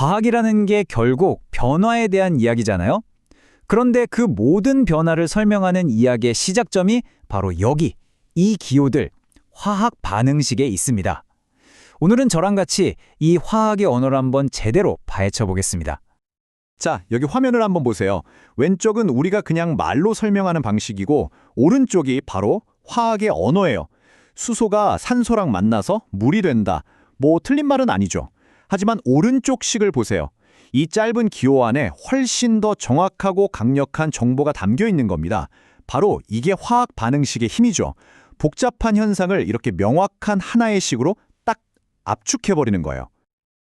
과학이라는 게 결국 변화에 대한 이야기잖아요. 그런데 그 모든 변화를 설명하는 이야기의 시작점이 바로 여기, 이 기호들, 화학 반응식에 있습니다. 오늘은 저랑 같이 이 화학의 언어를 한번 제대로 파헤쳐 보겠습니다. 자, 여기 화면을 한번 보세요. 왼쪽은 우리가 그냥 말로 설명하는 방식이고 오른쪽이 바로 화학의 언어예요. 수소가 산소랑 만나서 물이 된다. 뭐 틀린 말은 아니죠. 하지만 오른쪽 식을 보세요. 이 짧은 기호 안에 훨씬 더 정확하고 강력한 정보가 담겨 있는 겁니다. 바로 이게 화학 반응식의 힘이죠. 복잡한 현상을 이렇게 명확한 하나의 식으로 딱 압축해버리는 거예요.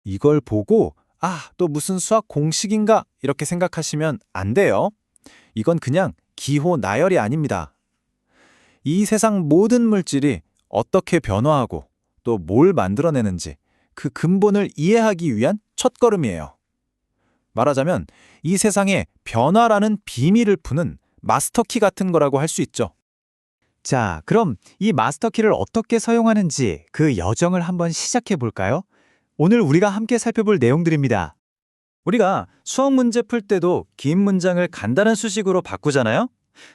이걸 보고 아, 또 무슨 수학 공식인가 이렇게 생각하시면 안 돼요. 이건 그냥 기호 나열이 아닙니다. 이 세상 모든 물질이 어떻게 변화하고 또 뭘 만들어내는지 그 근본을 이해하기 위한 첫걸음이에요. 말하자면 이 세상에 변화라는 비밀을 푸는 마스터키 같은 거라고 할 수 있죠. 자, 그럼 이 마스터키를 어떻게 사용하는지 그 여정을 한번 시작해 볼까요? 오늘 우리가 함께 살펴볼 내용들입니다. 우리가 수학 문제 풀 때도 긴 문장을 간단한 수식으로 바꾸잖아요?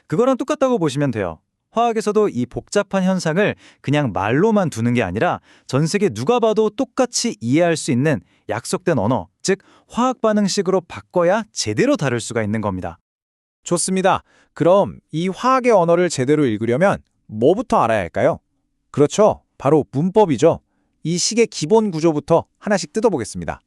그거랑 똑같다고 보시면 돼요. 화학에서도 이 복잡한 현상을 그냥 말로만 두는 게 아니라 전 세계 누가 봐도 똑같이 이해할 수 있는 약속된 언어, 즉 화학 반응식으로 바꿔야 제대로 다룰 수가 있는 겁니다. 좋습니다. 그럼 이 화학의 언어를 제대로 읽으려면 뭐부터 알아야 할까요? 그렇죠. 바로 문법이죠. 이 식의 기본 구조부터 하나씩 뜯어보겠습니다.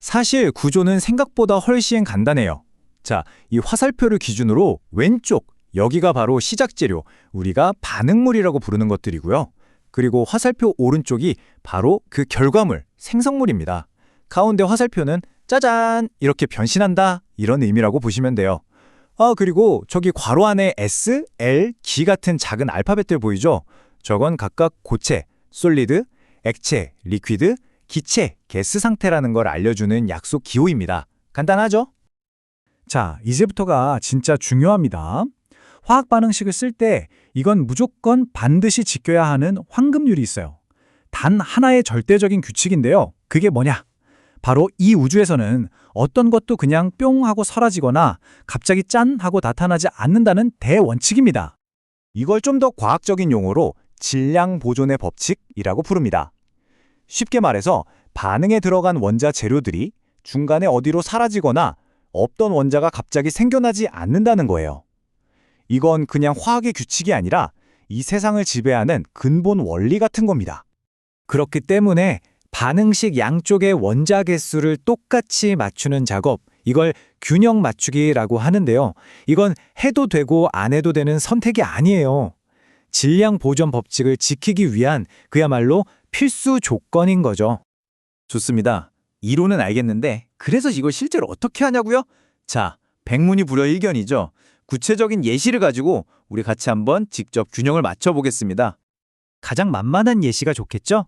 사실 구조는 생각보다 훨씬 간단해요. 자, 이 화살표를 기준으로 왼쪽, 여기가 바로 시작 재료, 우리가 반응물이라고 부르는 것들이고요. 그리고 화살표 오른쪽이 바로 그 결과물, 생성물입니다. 가운데 화살표는 짜잔! 이렇게 변신한다. 이런 의미라고 보시면 돼요. 아, 그리고 저기 괄호 안에 S, L, G 같은 작은 알파벳들 보이죠? 저건 각각 고체, 솔리드, 액체, 리퀴드, 기체, 게스 상태라는 걸 알려주는 약속 기호입니다. 간단하죠? 자, 이제부터가 진짜 중요합니다. 화학 반응식을 쓸 때 이건 무조건 반드시 지켜야 하는 황금률이 있어요. 단 하나의 절대적인 규칙인데요. 그게 뭐냐? 바로 이 우주에서는 어떤 것도 그냥 뿅 하고 사라지거나 갑자기 짠 하고 나타나지 않는다는 대원칙입니다. 이걸 좀 더 과학적인 용어로 질량 보존의 법칙이라고 부릅니다. 쉽게 말해서 반응에 들어간 원자 재료들이 중간에 어디로 사라지거나 없던 원자가 갑자기 생겨나지 않는다는 거예요. 이건 그냥 화학의 규칙이 아니라 이 세상을 지배하는 근본 원리 같은 겁니다. 그렇기 때문에 반응식 양쪽의 원자 개수를 똑같이 맞추는 작업, 이걸 균형 맞추기라고 하는데요. 이건 해도 되고 안 해도 되는 선택이 아니에요. 질량 보존 법칙을 지키기 위한 그야말로 필수 조건인 거죠. 좋습니다. 이론은 알겠는데 그래서 이걸 실제로 어떻게 하냐고요? 자, 백문이 불여 일견이죠. 구체적인 예시를 가지고 우리 같이 한번 직접 균형을 맞춰 보겠습니다. 가장 만만한 예시가 좋겠죠?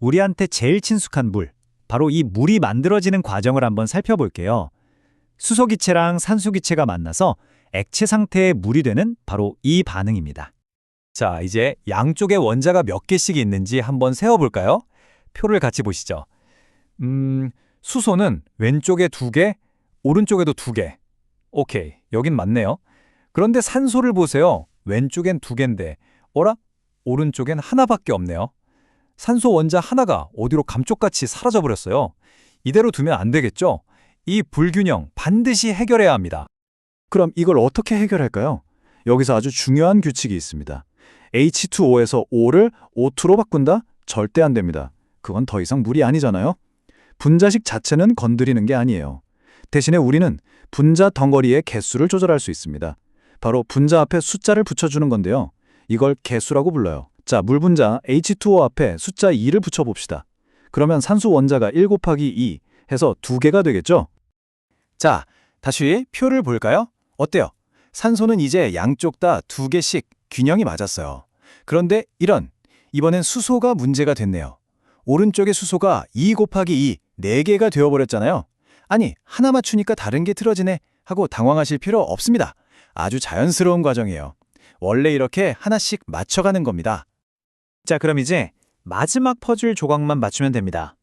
우리한테 제일 친숙한 물, 바로 이 물이 만들어지는 과정을 한번 살펴볼게요. 수소기체랑 산소기체가 만나서 액체 상태의 물이 되는 바로 이 반응입니다. 자, 이제 양쪽에 원자가 몇 개씩 있는지 한번 세어볼까요? 표를 같이 보시죠. 음, 수소는 왼쪽에 두 개, 오른쪽에도 두 개. 오케이, 여긴 맞네요. 그런데 산소를 보세요. 왼쪽엔 두 개인데, 어라? 오른쪽엔 하나밖에 없네요. 산소 원자 하나가 어디로 감쪽같이 사라져버렸어요. 이대로 두면 안 되겠죠? 이 불균형 반드시 해결해야 합니다. 그럼 이걸 어떻게 해결할까요? 여기서 아주 중요한 규칙이 있습니다. H2O에서 O를 O2로 바꾼다? 절대 안 됩니다. 그건 더 이상 물이 아니잖아요. 분자식 자체는 건드리는 게 아니에요. 대신에 우리는 분자 덩어리의 개수를 조절할 수 있습니다. 바로 분자 앞에 숫자를 붙여주는 건데요. 이걸 개수라고 불러요. 자, 물 분자 H2O 앞에 숫자 2를 붙여봅시다. 그러면 산소 원자가 1 곱하기 2 해서 두 개가 되겠죠? 자, 다시 표를 볼까요? 어때요? 산소는 이제 양쪽 다두 개씩 균형이 맞았어요. 그런데 이런, 이번엔 수소가 문제가 됐네요. 오른쪽의 수소가 2 곱하기 2, 4개가 되어버렸잖아요. 아니, 하나 맞추니까 다른 게 틀어지네 하고 당황하실 필요 없습니다. 아주 자연스러운 과정이에요. 원래 이렇게 하나씩 맞춰가는 겁니다. 자, 그럼 이제 마지막 퍼즐 조각만 맞추면 됩니다.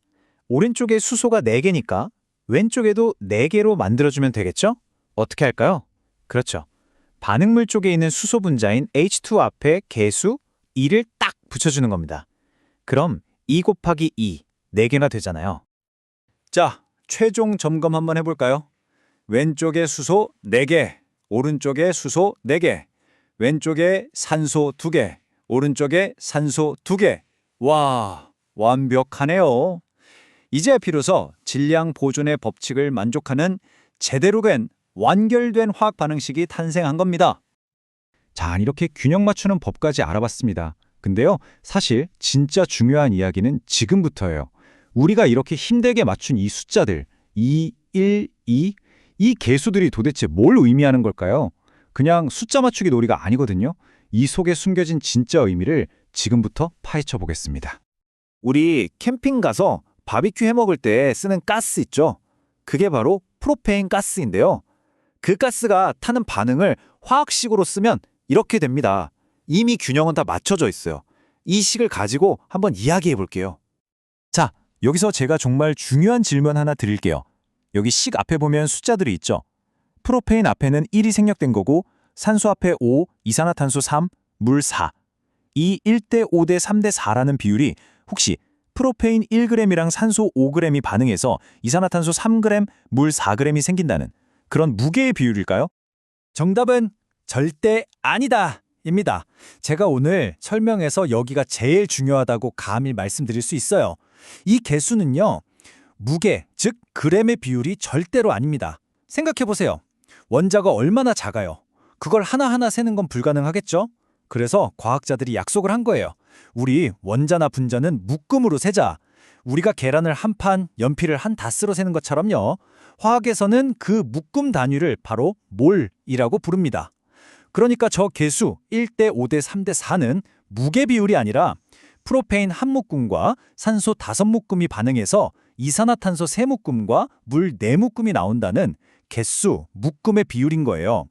오른쪽에 수소가 4개니까 왼쪽에도 4개로 만들어주면 되겠죠? 어떻게 할까요? 그렇죠. 반응물 쪽에 있는 수소 분자인 H2 앞에 개수 2를 딱 붙여주는 겁니다. 그럼 2 곱하기 2, 4개나 되잖아요. 자, 최종 점검 한번 해볼까요? 왼쪽에 수소 4개, 오른쪽에 수소 4개, 왼쪽에 산소 2개, 오른쪽에 산소 2개. 와, 완벽하네요. 이제 비로소 질량 보존의 법칙을 만족하는 제대로 된 완결된 화학 반응식이 탄생한 겁니다. 자, 이렇게 균형 맞추는 법까지 알아봤습니다. 근데요, 사실 진짜 중요한 이야기는 지금부터예요. 우리가 이렇게 힘들게 맞춘 이 숫자들, 2, 1, 2, 이 개수들이 도대체 뭘 의미하는 걸까요? 그냥 숫자 맞추기 놀이가 아니거든요. 이 속에 숨겨진 진짜 의미를 지금부터 파헤쳐 보겠습니다. 우리 캠핑 가서 바비큐 해 먹을 때 쓰는 가스 있죠? 그게 바로 프로페인 가스인데요. 그 가스가 타는 반응을 화학식으로 쓰면 이렇게 됩니다. 이미 균형은 다 맞춰져 있어요. 이 식을 가지고 한번 이야기해 볼게요. 자, 여기서 제가 정말 중요한 질문 하나 드릴게요. 여기 식 앞에 보면 숫자들이 있죠? 프로페인 앞에는 1이 생략된 거고 산소 앞에 5, 이산화탄소 3, 물 4. 이 1대 5대 3대 4라는 비율이 혹시 프로페인 1g이랑 산소 5g이 반응해서 이산화탄소 3g, 물 4g이 생긴다는 그런 무게의 비율일까요? 정답은 절대 아니다. 입니다. 제가 오늘 설명해서 여기가 제일 중요하다고 감히 말씀드릴 수 있어요. 이 개수는요, 무게, 즉 그램의 비율이 절대로 아닙니다. 생각해 보세요. 원자가 얼마나 작아요. 그걸 하나하나 세는 건 불가능하겠죠? 그래서 과학자들이 약속을 한 거예요. 우리 원자나 분자는 묶음으로 세자. 우리가 계란을 한 판, 연필을 한 다스로 세는 것처럼요. 화학에서는 그 묶음 단위를 바로 몰이라고 부릅니다. 그러니까 저 개수 1대 5대 3대 4는 무게 비율이 아니라 프로페인 한 묶음과 산소 다섯 묶음이 반응해서 이산화탄소 세 묶음과 물 네 묶음이 나온다는 개수, 묶음의 비율인 거예요.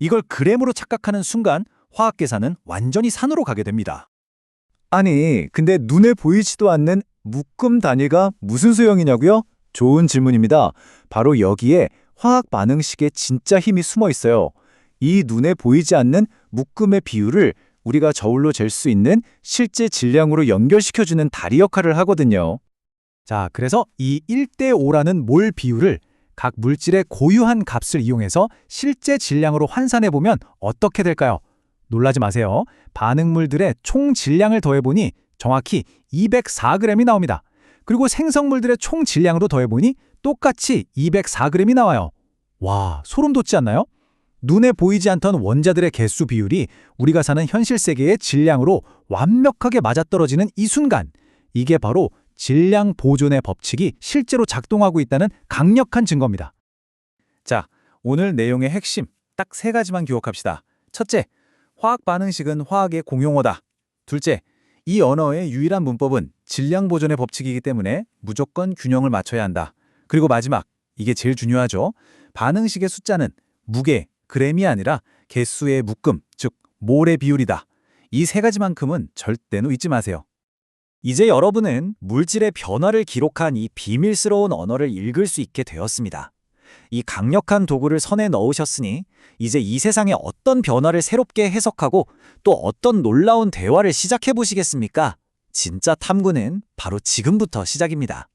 이걸 그램으로 착각하는 순간 화학 계산은 완전히 산으로 가게 됩니다. 아니, 근데 눈에 보이지도 않는 묶음 단위가 무슨 소용이냐고요? 좋은 질문입니다. 바로 여기에 화학 반응식의 진짜 힘이 숨어 있어요. 이 눈에 보이지 않는 묶음의 비율을 우리가 저울로 잴 수 있는 실제 질량으로 연결시켜주는 다리 역할을 하거든요. 자, 그래서 이 1대 5라는 몰 비율을 각 물질의 고유한 값을 이용해서 실제 질량으로 환산해 보면 어떻게 될까요? 놀라지 마세요. 반응물들의 총 질량을 더해보니 정확히 204g이 나옵니다. 그리고 생성물들의 총 질량으로 더해보니 똑같이 204g이 나와요. 와, 소름 돋지 않나요? 눈에 보이지 않던 원자들의 개수 비율이 우리가 사는 현실 세계의 질량으로 완벽하게 맞아떨어지는 이 순간, 이게 바로 질량 보존의 법칙이 실제로 작동하고 있다는 강력한 증거입니다. 자, 오늘 내용의 핵심 딱 세 가지만 기억합시다. 첫째, 화학 반응식은 화학의 공용어다. 둘째, 이 언어의 유일한 문법은 질량 보존의 법칙이기 때문에 무조건 균형을 맞춰야 한다. 그리고 마지막, 이게 제일 중요하죠. 반응식의 숫자는 무게, 그램이 아니라 개수의 묶음, 즉 몰의 비율이다. 이 세 가지만큼은 절대로 잊지 마세요. 이제 여러분은 물질의 변화를 기록한 이 비밀스러운 언어를 읽을 수 있게 되었습니다. 이 강력한 도구를 선에 넣으셨으니 이제 이 세상의 어떤 변화를 새롭게 해석하고 또 어떤 놀라운 대화를 시작해 보시겠습니까? 진짜 탐구는 바로 지금부터 시작입니다.